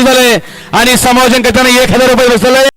बक्षीस झालंय आणि समायोजन करताना एक हजार रुपये बसलेलं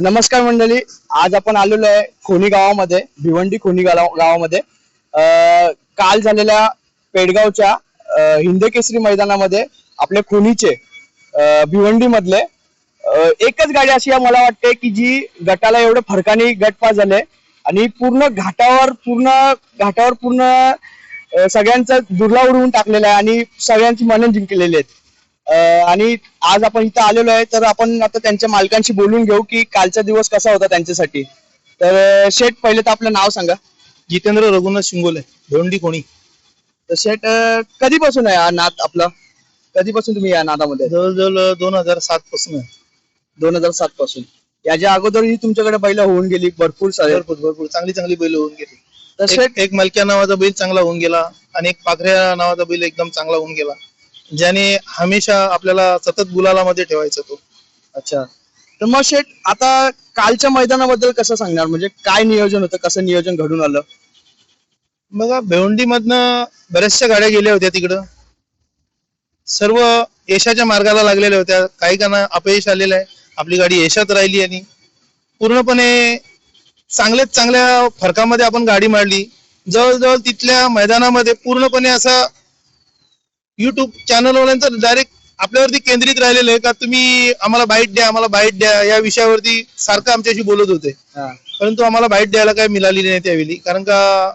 नमस्कार मंडळी आज आपण आलेलो आहे खोनी गावामध्ये भिवंडी खोनी गाव- गावामध्ये. अं, काल झालेल्या पेडगावच्या अं, हिंद केसरी मैदानामध्ये आपले खोनीचे भिवंडी मधले एकच गाडी अशी आहे मला वाटते की जी गटाला एवढं फरकाने गट पास झाले आणि पूर्ण घाटावर पूर्ण घाटावर पूर्ण अं, सगळ्यांचा दुर्ला उडवून टाकलेला आहे आणि सगळ्यांची मनं जिंकलेली आहेत. आणि आज आपण इथं आलेलो आहे तर आपण आता त्यांच्या मालकांशी बोलून घेऊ की कालचा दिवस कसा होता त्यांच्यासाठी. तर शेठ पहिले तर आपलं नाव सांगा. जितेंद्र रघुनाथ शिंगोले भेवंडी कोणी. तर शेठ अं, कधीपासून आहे हा नाद आपला? कधीपासून तुम्ही या नादामध्ये? जवळजवळ दोन हजार सात पासून आहे. दोन हजार सात पासून. याच्या अगोदरही तुमच्याकडे बैल होऊन गेली भरपूर सारे. भरपूर भरपूर चांगली चांगली बैल होऊन गेली. तर शेठ एक- एक मलक्या नावाचा बैल चांगला होऊन गेला आणि एक पाखऱ्या नावाचा बैल एकदम चांगला होऊन गेला. ज्याने हमेशा आपल्याला सतत गुलाला मध्ये ठेवायचा तो. अच्छा. तर मग शेठ आता कालच्या मैदानाबद्दल कसं सांगणार? म्हणजे काय नियोजन होतं? कसं नियोजन घडून आलं? बघा भेवंडी मधनं बऱ्याचशा गाड्या गेल्या होत्या तिकडं. सर्व यशाच्या मार्गाला लागलेल्या होत्या. काही काना अपयश आलेलं आहे. आपली गाडी यशात राहिली आणि पूर्णपणे चांगल्यात चांगल्या फरकामध्ये आपण गाडी मारली. जवळजवळ तिथल्या मैदानामध्ये पूर्णपणे असा युट्यूब चॅनलवाल्यांचं डायरेक्ट आपल्यावरती केंद्रित राहिलेलं आहे का? तुम्ही आम्हाला बाईट द्या आम्हाला बाईट द्या या विषयावरती सारखं आमच्याशी बोलत होते. हा. परंतु आम्हाला बाईट द्यायला काही मिळाली नाही त्यावेळी. कारण का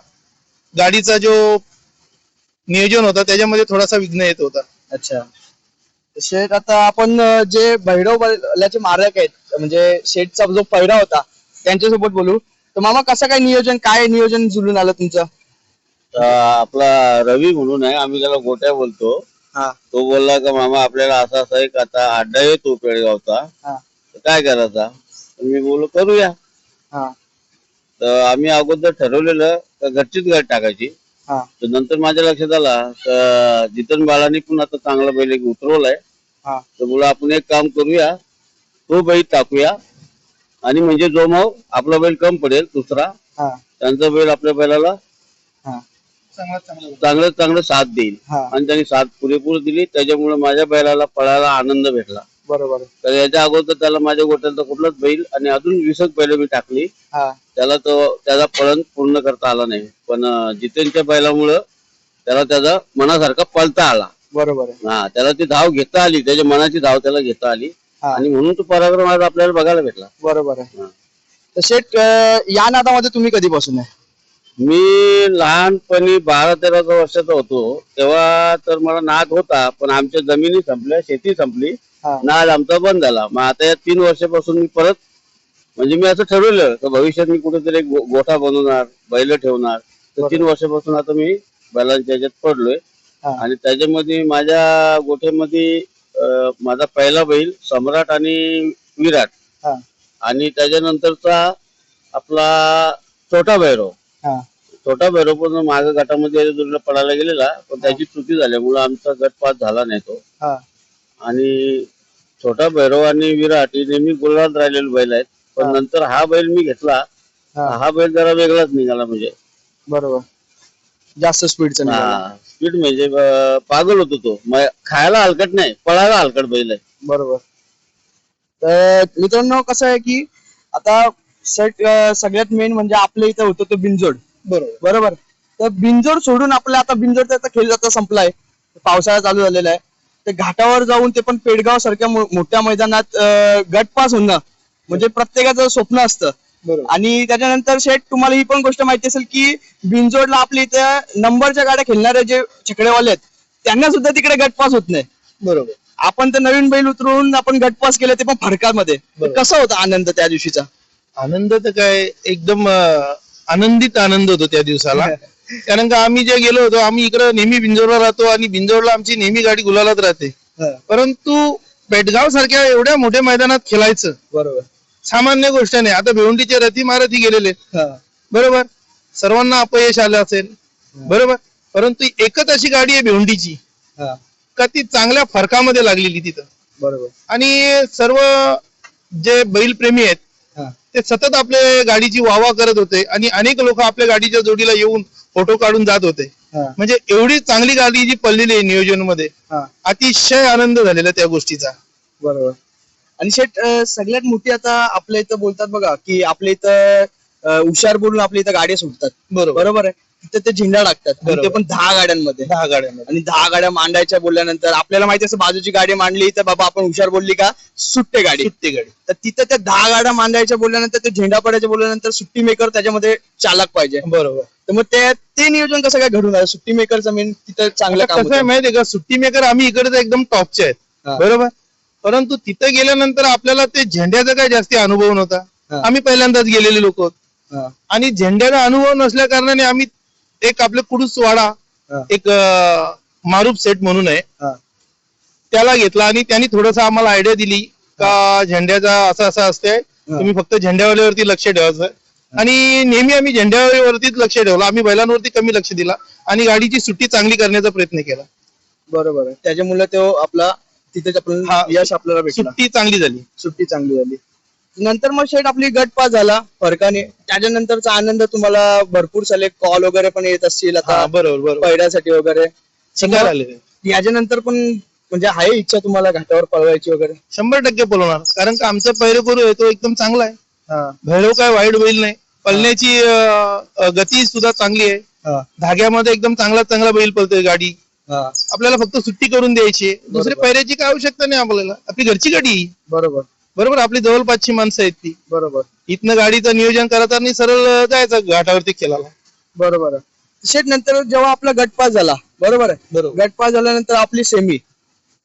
गाडीचा जो नियोजन होता त्याच्यामध्ये थोडासा विघ्न येत होता. अच्छा. शेठ आता आपण जे भैरव बैलाचे मारक आहेत म्हणजे शेठचा जो पैरा होता त्यांच्यासोबत बोलू. तर मामा कसं काय नियोजन? काय नियोजन जुळून आलं तुमचं? आपला रवी म्हणून आहे आम्ही त्याला गोट्या बोलतो. हा. तो बोलला का मामा आपल्याला असा असा एक आता अड्डा येतो पेडगावचा. हा. तर काय करायचा? तर मी बोललो करूया. हा. तर आम्ही अगोदर ठरवलेलं का घरचीच गाडी टाकायची. हा. तर नंतर माझ्या लक्षात आला तर जितन बाळांनी पण आता चांगला बैल एक उतरवलाय. हा. तर बोला आपण एक काम करूया तो बैल टाकूया. आणि म्हणजे जो मग आपला बैल कम पडेल दुसरा हा. त्यांचा बैल आपल्या बैलाला चांगला चांगला चांगलं चांगलं साथ देईल. हा. आणि त्यांनी साथ पुरेपूर दिली. त्याच्यामुळे माझ्या बैलाला पळायला आनंद भेटला. बरोबर. आहे. तर याच्या अगोदर त्याला माझ्या गोट्याचा कुठलाच बैल आणि अजून वीसक बैल मी टाकली. हा. त्याला तो त्याचा पळण पूर्ण करता आला नाही. पण अं, जितेनच्या बैलामुळं त्याला त्याचा मनासारखा पळता आला. बरोबर आहे. हा त्याला ती धाव घेता आली. त्याच्या मनाची धाव त्याला घेता आली. हा. आणि म्हणून तो पराक्रम आज आपल्याला बघायला भेटला. बरोबर आहे. हा. अं, या नादामध्ये तुम्ही कधीपासून आहे? मी लहानपणी बारा तेरा वर्षाचा होतो तेव्हा तर मला नाद होता पण आमच्या जमिनी संपल्या शेती संपली नाद आमचा बंद झाला. मग आता या तीन वर्षापासून मी परत म्हणजे मी असं ठरवलं की भविष्यात मी कुठेतरी एक गोठा बनवणार बैल ठेवणार. तर तीन वर्षापासून आता मी बैलांच्या ह्याच्यात पडलोय. आणि त्याच्यामध्ये माझ्या गोठ्यामध्ये माझा पहिला बैल सम्राट आणि विराट. आणि त्याच्यानंतरचा आपला छोटा भैरव. हा. छोटा भैरव पण मागे गटामध्ये दुर्ला पडायला गेलेला पण त्याची चुकी झाल्यामुळे आमचा गट पास झाला नाही तो. हा. आणि छोटा भैरव आणि विराट हे नेहमी गुलाबात राहिलेले बैल आहेत पण हा. नंतर हा बैल मी घेतला हा. हा बैल जरा वेगळाच निघाला म्हणजे. बरोबर. जास्त स्पीडचं निघालं. स्पीड म्हणजे अं, पागल होतो तो. म- खायला हलकट नाही पळायला हलकट बैल आहे. बरोबर. तर मित्रांनो कसं आहे की आता सेट सगळ्यात मेन म्हणजे आपल्या इथं होतं तो बिनजोड. बरोबर. बरोबर? तर बिनजोड सोडून आपला आता बिनजोडचा आता खेळ आता संपलाय. पावसाळा चालू झालेला आहे. ते घाटावर जाऊन ते पण पेडगाव सारख्या मो- मोठ्या मैदानात अं, गटपास होणं म्हणजे प्रत्येकाचं स्वप्न असतं. बरोबर. आणि त्याच्यानंतर शेठ तुम्हाला ही पण गोष्ट माहिती असेल की बिनजोडला आपल्या इथे नंबरच्या गाड्या खेळणारे जे छकडेवाले आहेत त्यांना सुद्धा तिकडे गटपास होत नाही. बरोबर. आपण तर नवीन बैल उतरून आपण गटपास केले ते पण फडकामध्ये. बरोबर. कसा होता आनंद त्या दिवशीचा? आनंद तर काय एकदम आनंदित आनंद होतो त्या दिवसाला. कारण का आम्ही जे गेलो होतो आम्ही इकडे नेहमी बिंजोरला राहतो आणि बिंजोरला आमची नेहमी गाडी गुलालात राहते. परंतु पेटगाव सारख्या एवढ्या मोठ्या मैदानात खेळायचं बरोबर. सामान्य गोष्ट नाही. आता भिवंडीचे रथी मारथी गेलेले. बरोबर? सर्वांना अपयश आलं असेल. बरोबर? परंतु एकच अशी गाडी आहे भिवंडीची. का ती चांगल्या फरकामध्ये लागलेली तिथं. बरोबर. आणि सर्व जे बैलप्रेमी आहेत ते सतत आपल्या गाडीची वावा करत होते आणि अनेक लोक आपल्या गाडीच्या जोडीला येऊन फोटो काढून जात होते. म्हणजे एवढी चांगली गाडी जी पडलेली आहे नियोजनमध्ये अतिशय आनंद झालेला त्या गोष्टीचा. बरोबर. आणि शेट सगळ्यात मोठी आता आपल्या इथं बोलतात बघा की आपल्या इथं हुशार बोलून आपल्या इथं गाड्या सुटतात. बरोबर. बरोबर आहे. तिथं ते झेंडा टाकतात. आणि ते. पण दहा गाड्यांमध्ये. दहा गाड्यांमध्ये. आणि दहा गाड्या मांडायच्या बोलल्यानंतर आपल्याला माहिती असं बाजूची गाडी मांडली तर बाबा आपण हुशार बोलली का? सुट्टे गाडी. सुट्टी गाडी. तर तिथं त्या दहा गाड्या मांडायच्या बोलल्यानंतर ते झेंडा पडायच्या बोलल्यानंतर सुट्टी मेकर त्याच्यामध्ये चालक पाहिजे. बरोबर. तर मग ते ते नियोजन कसं काय घडून आलं? सुट्टी मेकरचं मेन तिथं चांगलं काम कसं आहे होतं. माहितीये का? सुट्टी मेकर आम्ही इकडे एकदम टॉपचे हा. आहेत बरोबर? परंतु तिथं गेल्यानंतर आपल्याला ते झेंड्याचा काय जास्ती अनुभव नव्हता. हा. आम्ही पहिल्यांदाच गेलेले लोक. हा, आणि झेंड्याचा अनुभव नसल्या कारणाने आम्ही एक आपले कुडूसवाडा. एक मारूप सेट म्हणून आहे. त्याला घेतला आणि त्यांनी थोडस आम्हाला आयडिया दिली का झेंड्याचा असं असं असते तुम्ही फक्त झेंड्यावाल्यावरती लक्ष ठेवायचं आणि नेहमी आम्ही झेंड्यावरतीच लक्ष ठेवलं. आम्ही बैलांवरती कमी लक्ष दिला आणि गाडीची सुट्टी चांगली करण्याचा प्रयत्न केला. बरोबर त्याच्यामुळे तो आपला तिथे हा. यश आपल्याला सुट्टी चांगली झाली. सुट्टी चांगली झाली. नंतर मग शेट आपली गट पास झाला फरकाने. त्याच्यानंतरचा आनंद तुम्हाला भरपूर सारे कॉल वगैरे पण येत असतील आता. हा बरोबर बरोबर. पैड्यासाठी वगैरे. आले याच्यानंतर पण म्हणजे आहे इच्छा तुम्हाला घाटावर पळवायची वगैरे? शंभर टक्के पळवणार. कारण का आमचा पैरेकरू आहे तो एकदम चांगला आहे. हा. भैरव काय वाईट बैल नाही. पळण्याची अं, अं, गती सुद्धा चांगली आहे. हा. धाग्यामध्ये एकदम चांगला चांगला बैल पळतोय गाडी. हा. आपल्याला फक्त सुट्टी करून द्यायची आहे. दुसरी बरोबर. पैऱ्याची काय आवश्यकता नाही आपल्याला. आपली घरची गाडी आहे. बरोबर. बरोबर आपली जवळपासची माणसं आहेत ती. बरोबर. इथनं गाडीचं नियोजन करत आणि सरळ जायचं घाटावरती खेळायला. बरोबर आहे. शेट नंतर जेव्हा आपला गटपास झाला बरोबर आहे? बरोबर. गटपास झाल्यानंतर आपली सेमी.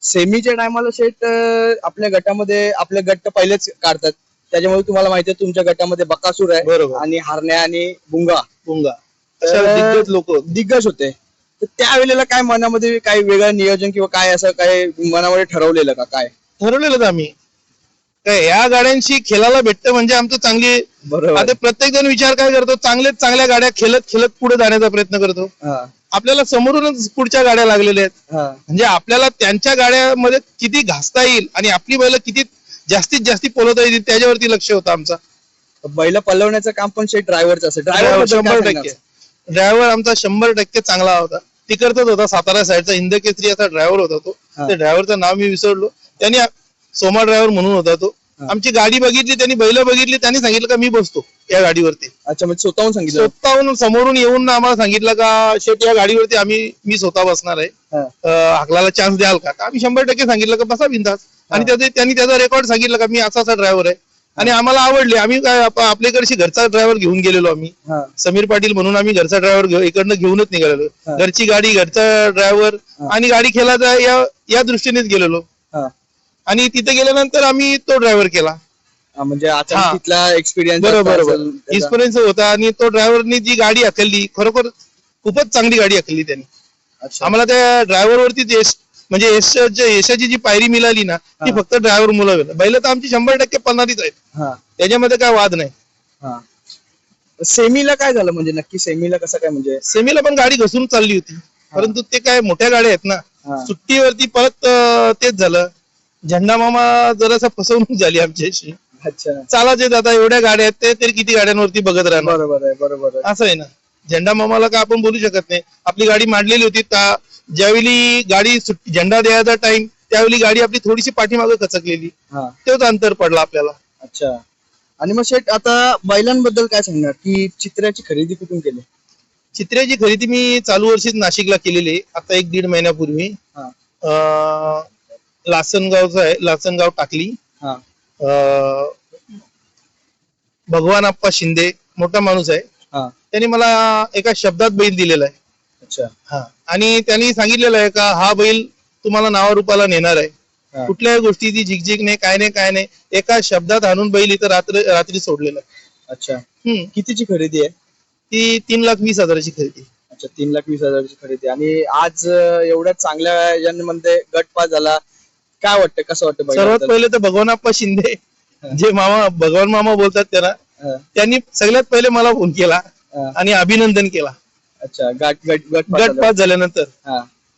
सेमीच्या टायमाला शेट अं, आपल्या गटामध्ये आपले गट पहिलेच काढतात. त्याच्यामुळे तुम्हाला माहिती आहे तुमच्या गटामध्ये बकासूर आहे बरोबर. आणि हारण्या आणि बुंगा. पुंगा अशा तर- दिग्गज लोक दिग्गज होते. तर त्यावेळेला काय मनामध्ये काही वेगळं नियोजन किंवा काय असं काय मनामध्ये ठरवलेलं का काय? ठरवलेलं आम्ही. काय या गाड्यांशी खेळायला भेटतं म्हणजे आमचं चांगली आता प्रत्येक जण विचार काय करतो? चांगलेच चांगल्या गाड्या खेळत खेळत पुढे जाण्याचा प्रयत्न करतो. आपल्याला समोरूनच पुढच्या गाड्या लागलेल्या आहेत. म्हणजे आपल्याला त्यांच्या गाड्यामध्ये किती घासता येईल आणि आपली बैल किती जास्तीत जास्ती पोलवता येईल त्याच्यावरती लक्ष होतं आमचा. बैल पलवण्याचं काम पण ड्रायव्हरचं असेल ड्रायव्हर शंभर टक्के. ड्रायव्हर आमचा शंभर टक्के चांगला होता. तिकडचाच होता सातारा साईडचा. हिंद केसरी असा ड्रायव्हर होता तो. त्या ड्रायव्हरचं नाव मी विसरलो. त्यांनी सोमा ड्रायव्हर म्हणून होता तो. आमची गाडी बघितली त्यांनी बैल बघितली त्यांनी सांगितलं का मी बसतो या गाडीवरती. अच्छा म्हणजे स्वतःहून सांगितलं. स्वतःहून समोरून येऊन आम्हाला सांगितलं का शेट या गाडीवरती आम्ही मी स्वतः बसणार आहे. हा. हाकलाला चान्स द्याल का? आम्ही शंभर टक्के सांगितलं का बसा बिंदास. आणि त्याचे त्यांनी त्याचा रेकॉर्ड सांगितलं का मी असा असा ड्रायव्हर आहे. आणि आम्हाला आवडले. आम्ही काय आप- आपल्याकडची घरचा ड्रायव्हर घेऊन गेलेलो आम्ही. समीर पाटील म्हणून आम्ही घरचा ड्रायव्हर इकडनं घेऊनच निघालेलो. घरची गाडी घरचा ड्रायव्हर. आणि गाडी खेळायचा या या दृष्टीनेच गेलेलो. आणि तिथे गेल्यानंतर आम्ही तो ड्रायव्हर केला. म्हणजे हा. आता तिथला एक्सपिरियन्स बरोबर बरोबर. एक्सपिरियन्स होता आणि तो ड्रायव्हरनी जी गाडी हकलली खरोखर खूपच चांगली गाडी हकलली त्यांनी. आम्हाला त्या ड्रायव्हर वरती यश म्हणजे यश यशाची जी पायरी मिळाली ना ती हा. फक्त ड्रायव्हर मुलं बैल तर आमची शंभर टक्के पन्नारीच आहेत. त्याच्यामध्ये काय वाद नाही. सेमीला काय झालं? म्हणजे नक्की सेमीला कसं काय म्हणजे? सेमीला पण गाडी घसरून चालली होती. परंतु ते काय मोठ्या गाड्या आहेत ना हा. सुट्टीवरती परत अं, तेच झालं. झेंडा मामा जरासा फसवणूक झाली आमच्याशी. अच्छा. चालायचे आता एवढ्या गाड्या आहेत ते तरी किती गाड्यांवरती बघत राहणार? बरोबर आहे बरोबर आहे. असं आहे ना. झेंडा मामाला का आपण बोलू शकत नाही? आपली गाडी मांडलेली होती ज्यावेळी गाडी सुट- झेंडा द्यायचा टाइम त्यावेळी गाडी आपली थोडीशी पाठीमागे कचकलेली हा. तेच अंतर पडला आपल्याला. अच्छा. आणि मग शेठ आता बैलांबद्दल काय सांगणार? की चित्र्याची खरेदी कुठून केली? चित्र्याची खरेदी मी चालू वर्षीच नाशिकला केलेली आहे. आता एक दीड महिन्यापूर्वी. हा. अं, लासनगावचं आहे लासनगाव टाकली. हा. अं, भगवान आप्पा शिंदे मोठा माणूस आहे. हा. त्यांनी मला एका शब्दात बैल दिलेला आहे. अच्छा. हा. आणि त्यांनी सांगितलेलं आहे का हा बैल तुम्हाला नावारूपाला नेणार आहे. हा. कुठल्याही गोष्टीची झिकझिक नाही काय नाही काय नाही. एका शब्दात आणून बैल इथं रात्र रात्री सोडलेलं आहे. अच्छा. हम्म. कितीची खरेदी आहे? ती तीन लाख वीस हजाराची खरेदी. अच्छा तीन लाख वीस हजाराची खरेदी. आणि आज अं, एवढ्या चांगल्या आयोजनामध्ये गट पास झाला. काय वाटतं कसं वाटतं सर्वात? पहिले तर भगवानप्पा शिंदे जे मामा भगवान मामा बोलतात त्यांना हा, त्यांनी सगळ्यात पहिले मला फोन केला. आणि अभिनंदन केला. अच्छा गट गट गट पास झाल्यानंतर.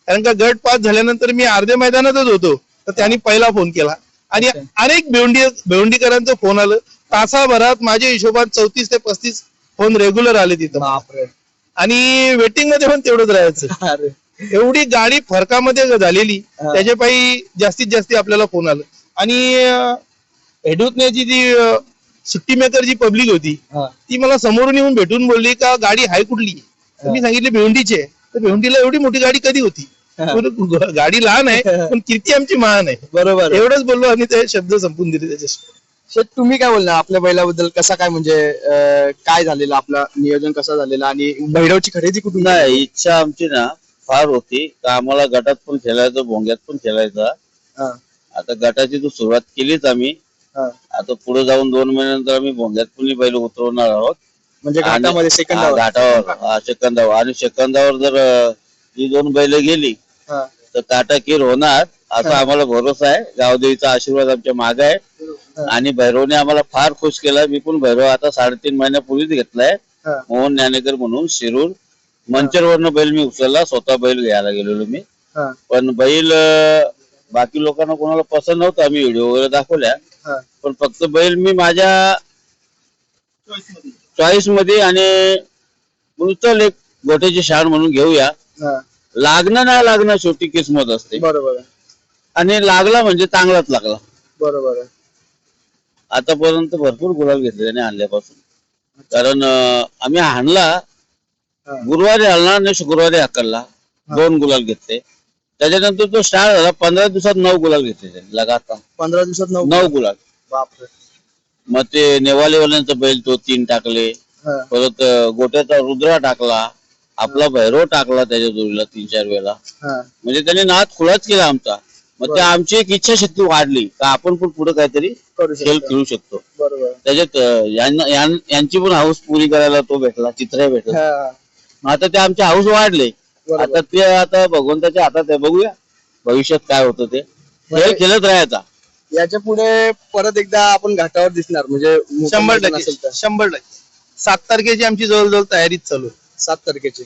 कारण का गट पास झाल्यानंतर मी अर्ध्या मैदानातच होतो तर त्यांनी पहिला फोन केला. आणि. अनेक भिवंडी भिवंडीकरांचं फोन आलं. तासाभरात माझ्या हिशोबात चौतीस ते पस्तीस फोन रेग्युलर आले तिथं. आणि वेटिंगमध्ये पण तेवढंच राहायचं. एवढी गाडी फरकामध्ये झालेली. त्याच्या पायी जास्तीत जास्त आपल्याला फोन आलं. आणि हेडूतण्याची जी सुट्टी मेकर जी पब्लिक होती ती मला समोरून येऊन भेटून बोलली का गाडी हाय कुठली? मी सांगितली भिवंडीची आहे. तर भिवंडीला एवढी मोठी गाडी कधी होती? गाडी लहान आहे पण कीर्ती आमची महान आहे. बरोबर. एवढंच बोललो आणि ते शब्द संपून दिले त्याच्याशी. शेठ तुम्ही काय बोलणार? आपल्या बैलाबद्दल कसा काय म्हणजे काय झालेलं? आपलं नियोजन कसं झालेलं? आणि भैरवची खरेदी कुठून इच्छा आमची ना फार होती. का आम्हाला गटात पण खेळायचं भोंग्यात पण खेळायचं. हा, आता गटाची तर सुरुवात केलीच आम्ही. हा. आता पुढे जाऊन दोन महिन्यानंतर आम्ही भोंग्यात पण बैल उतरवणार आहोत. म्हणजे आणि- घाटामध्ये हा, घाटावर. हा, सेकंदावर. आणि सेकंदावर जर अं, ही दोन बैल गेली तर काटाकीर होणार. असा आम्हाला भरोसा आहे. गावदेवीचा आशीर्वाद आमच्या माग आहे. आणि भैरवने आम्हाला फार खुश केला. मी पण भैरव आता साडेतीन महिन्यापूर्वीच घेतलाय. मोहन ज्ञानेकर म्हणून शिरूर. मंचरवरनं बैल मी उचलला स्वतः बैल घ्यायला गेलेलो मी. पण बैल अं, बाकी लोकांना कोणाला पसंत नव्हता मी व्हिडिओ वगैरे दाखवल्या. पण फक्त बैल मी माझ्या चॉईसमध्ये आणि म्हणून चल एक गोट्याची शाण म्हणून घेऊया. लागणं नाही लागणं शेवटी किस्मत असते. बरोबर आहे. आणि लागला म्हणजे चांगलाच लागला. बरोबर आहे. आतापर्यंत भरपूर गुलाल घेतले त्याने आणल्यापासून. कारण अं, आम्ही हाणला. गुरुवारी हलणार आणि शुक्रवारी हकलला. दोन गुलाल घेतले. त्याच्यानंतर तो स्टार्ट झाला पंधरा दिवसात नऊ गुलाल घेतले त्याने लगातार. पंधरा दिवसात नऊ नऊ गुलाल. बापरे. मग ते नेवालेवाल्यांचा बैल तो तीन टाकले. हा, परत अं, गोट्याचा रुद्रा टाकला. आपला भैरव टाकला त्याच्या जोडीला तीन चार वेळा. हा. म्हणजे त्याने नाद खुलाच केला आमचा. मग ते आमची एक इच्छाशक्ती वाढली. का आपण पण पुढे काहीतरी करू खेळ शकतो. खेळू शकतो. बरोबर. त्याच्यात अं, यांना- यां- यांची पण हाऊस पुरी करायला तो भेटला चित्र भेटला. हा, आता ते आमचे हाऊस वाढले. आता ते आता भगवंताच्या हातात आहे. बघूया. भविष्यात काय होतं ते. खेळ खेळत राहायचा याच्यापुढे परत एकदा आपण घाटावर दिसणार. म्हणजे मोठं शंभर मैदान टक्के. तर. शंभर टक्के. सात तारखेची आमची जवळजवळ तयारीच चालू आहे. सात तारखेची.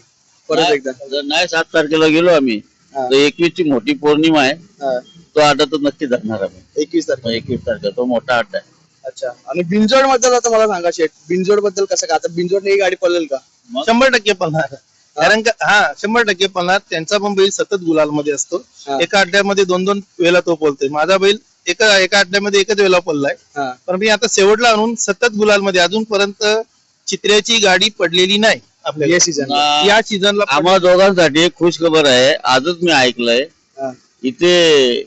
परत नाही- एकदा जर नाही सात तारखेला गेलो आम्ही हा. तर एकवीस ची मोठी पौर्णिमा आहे. हा, तो अड्डा तर नक्की धरणार आम्ही. एकवीस तारखे एकवीस तारखेला. तो मोठा अड्डा आहे. अच्छा. आणि बिंजोडबद्दल आता मला सांगा शेठ. बिंजोडबद्दल कसं का आता बिंजोडने ही गाडी पळेल का? शंभर टक्के पळणार. कारण का हा शंभर टक्के पळणार. त्यांचा पण बैल सतत गुलाल मध्ये असतो. हा. एका अड्ड्यामध्ये दोन दोन वेळा तो पळतोय. माझा बैल एका एका अड्ड्यामध्ये एकच वेळा पळलाय. हा. पण मी आता शेवटला आणून सतत गुलाल मध्ये अजूनपर्यंत चित्र्याची गाडी पडलेली नाही आपल्या या सीझन या सीझनला आम्हा दोघांसाठी एक खुश खबर आहे. आजच मी ऐकलंय. इथे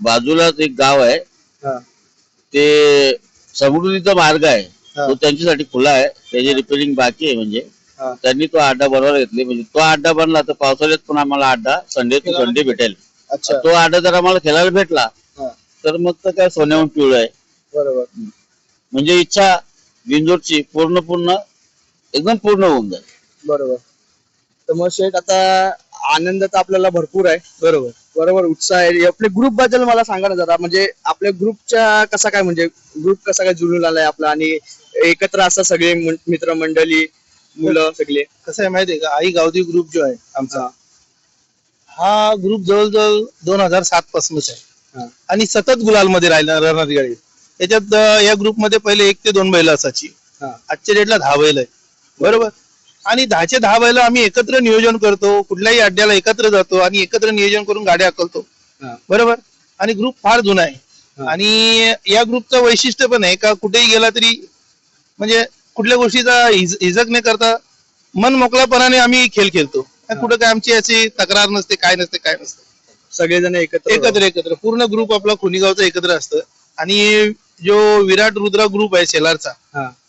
बाजूलाच एक गाव आहे. ते समृद्धीचा मार्ग आहे. हा. तो त्यांच्यासाठी खुला आहे. त्याची रिपेरिंग बाकी आहे म्हणजे. त्यांनी तो अड्डा बरोबर घेतले. म्हणजे तो अड्डा बनला तर पावसाळ्यात पण आम्हाला अड्डा संडे टू संडे भेटेल. अच्छा. तो अड्डा जर आम्हाला खेळायला भेटला हा, तर मग तर काय सोन्याहून पिवळं आहे. बरोबर. म्हणजे इच्छा बिंजोरची पूर्ण पूर्ण एकदम पूर्ण होऊन जाईल. बरोबर. तर मग शेठ आता आनंद तर आपल्याला भरपूर आहे. बरोबर. बरोबर उत्साह आहे. आपल्या ग्रुपबद्दल मला सांगा ना जरा. म्हणजे आपल्या ग्रुपच्या कसा काय म्हणजे ग्रुप कसा काय जुळून आलाय आपला? आणि एकत्र असतात सगळे मित्रमंडळी मुलं सगळे? कसं आहे माहितीये का? आई गावदी ग्रुप जो आहे आमचा हा. ग्रुप जवळजवळ दोन हजार सात पासूनच आहे. आणि सतत गुलाल मध्ये राहिला राहणारी गाडी. त्याच्यात या ग्रुपमध्ये पहिले एक ते दोन बैल असायची. आजच्या डेटला दहा बैल आहे बरोबर. आणि दहाचे दहा बैल आम्ही एकत्र नियोजन करतो. कुठल्याही अड्ड्याला एकत्र जातो आणि एकत्र नियोजन करून गाड्या हाकलतो. हा. बरोबर? आणि ग्रुप फार जुना आहे. आणि या ग्रुपचं वैशिष्ट्य पण आहे का कुठेही गेला तरी म्हणजे कुठल्या गोष्टीचा हिज- हिजक न करता मन मोकळ्यापणाने आम्ही खेळ खेळतो. कुठं काय आमची अशी तक्रार नसते काय नसते काय नसते. सगळेजण एकत्र एकत्र एकत्र. पूर्ण ग्रुप आपला खुनीगावचा एकत्र असतं. आणि जो विराट रुद्रा ग्रुप आहे शेलारचा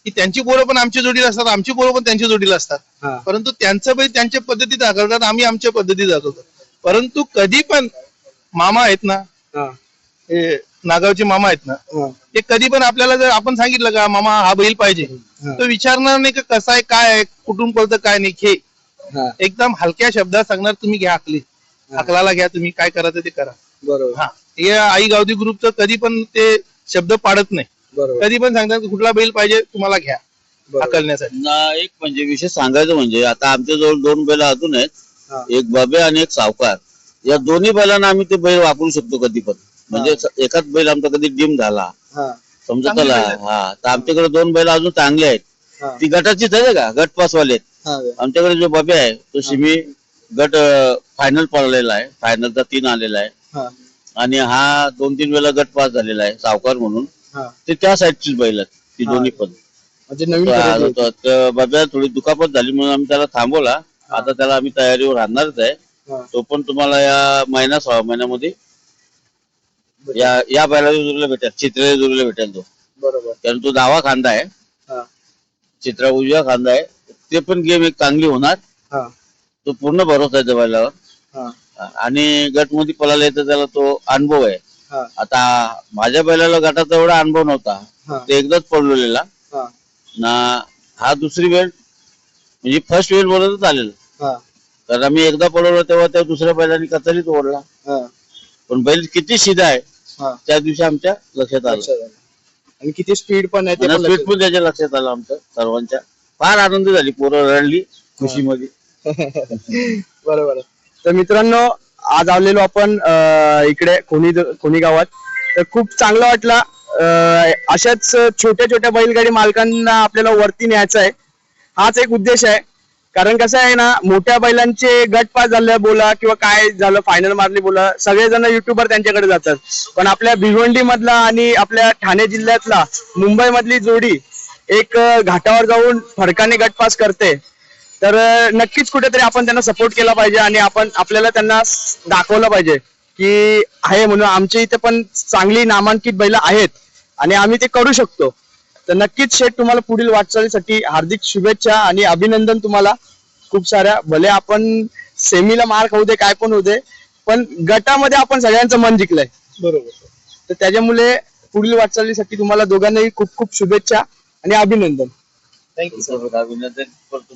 की त्यांची पोरं पण आमच्या जोडीला असतात आमची पोरं पण त्यांच्या जोडीला असतात. हा. परंतु त्यांचं बैल त्यांच्या पद्धतीत दाखवतात आम्ही आमच्या पद्धतीत दाखवतो परंतु कधी पण मामा आहेत ना हा. हे नागावचे मामा आहेत ना हा. ते कधी पण आपल्याला जर आपण सांगितलं का मामा हा बैल पाहिजे हा. तो विचारणार नाही का कसा आहे काय आहे कुठून पळतं काय नाही खे हा. एकदम हलक्या शब्दात सांगणार तुम्ही घ्या अकली अकलाला घ्या तुम्ही काय करायचं ते करा. बरोबर. हा. हे आई गावदी ग्रुपचं कधी पण ते शब्द पाडत नाही. बरोबर. कधी पण सांगतात की कुठला बैल पाहिजे तुम्हाला घ्या. बरोबर. ना एक म्हणजे विशेष सांगायचं म्हणजे आता आमच्या जवळ दोन बैल अजून हा. आहेत एक बबे आणि एक सावकार. या दोन्ही बैलांना आम्ही ते बैल वापरू शकतो कधी पण. म्हणजे स- एकाच बैल आमचा कधी डिम झाला. हा. समजा चांगली त्याला बैल आहेत. हा. तर आमच्याकडे दोन बैल अजून चांगले आहेत. हा. ती गटाचीच आहे का गट पासवाले आहेत. हा आमच्याकडे जो बबे आहे तो सिमी गट फायनल पडलेला आहे. फायनलचा तीन आलेला आहे. हा. आणि हा दोन तीन वेळा गट पास झालेला आहे सावकार म्हणून. हा. ते त्या साईडचीच बैल आहेत ती हा. दोन्ही पण. म्हणजे नवीन खरेदी होती. थोडी दुखापत झाली म्हणून आम्ही त्याला थांबवला. आता त्याला आम्ही तयारीवर आणणारच आहे. हा. तो पण तुम्हाला या महिना सहा महिन्यामध्ये या या बैला जुरीला भेटेल चित्रे जुरीला भेटेल तो. बरोबर. कारण तो डावा खांदा आहे. हा. चित्रा उजव्या खांदा आहे. ते पण गेम एक चांगली होणार. हा. तो पूर्ण भरोसा आहे त्या बैलावर. हा. आणि गटमध्ये पळाला तर त्याला तो अनुभव आहे. आता माझ्या बैलाला गटाचा एवढा अनुभव नव्हता. ते एकदाच पडलेला ना हा दुसरी वेळ म्हणजे फर्स्ट वेळ बोलत चालेल हा. तर आम्ही एकदा पळवलं तेव्हा त्या दुसऱ्या बैलांनी कचरीत ओढला. पण बैल किती शिदा आहे त्या दिवशी आमच्या लक्षात आलं. आणि किती स्पीड पण आहे ते पण त्याच्या लक्षात आलं आमच्या सर्वांच्या. फार आनंद झाली पोरं रडली खुशीमध्ये बरोबर. तर मित्रांनो आज आलेलो आपण इकडे कोणी कोणी गावात. तर खूप चांगलं वाटलं. अशाच छोट्या छोट्या बैलगाडी मालकांना आपल्याला वरती न्यायचं आहे. हाच एक उद्देश आहे. कारण कसं आहे ना मोठ्या बैलांचे गट पास झाले बोला किंवा काय झालं फायनल मारली बोला सगळेजण युट्यूबर त्यांच्याकडे जातात. पण आपल्या भिवंडी मधला आणि आपल्या ठाणे जिल्ह्यातला मुंबई मधली जोडी एक घाटावर जाऊन फरकाने गट पास करते. तर नक्कीच कुठेतरी आपण त्यांना सपोर्ट केला पाहिजे आणि आपण आपल्याला त्यांना दाखवलं पाहिजे की आहे म्हणून आमच्या इथे पण चांगली नामांकित बैल आहेत आणि आम्ही ते करू शकतो. तर नक्कीच शेठ तुम्हाला पुढील वाटचालीसाठी हार्दिक शुभेच्छा आणि अभिनंदन तुम्हाला. खूप साऱ्या भले आपण सेमीला मार्क होऊ दे काय पण होऊ दे पण गटामध्ये आपण सगळ्यांचं मन जिंकलंय. बरोबर. तर त्याच्यामुळे पुढील वाटचालीसाठी तुम्हाला दोघांनाही खूप खूप शुभेच्छा आणि अभिनंदन. थँक्यू अभिनंदन. करतो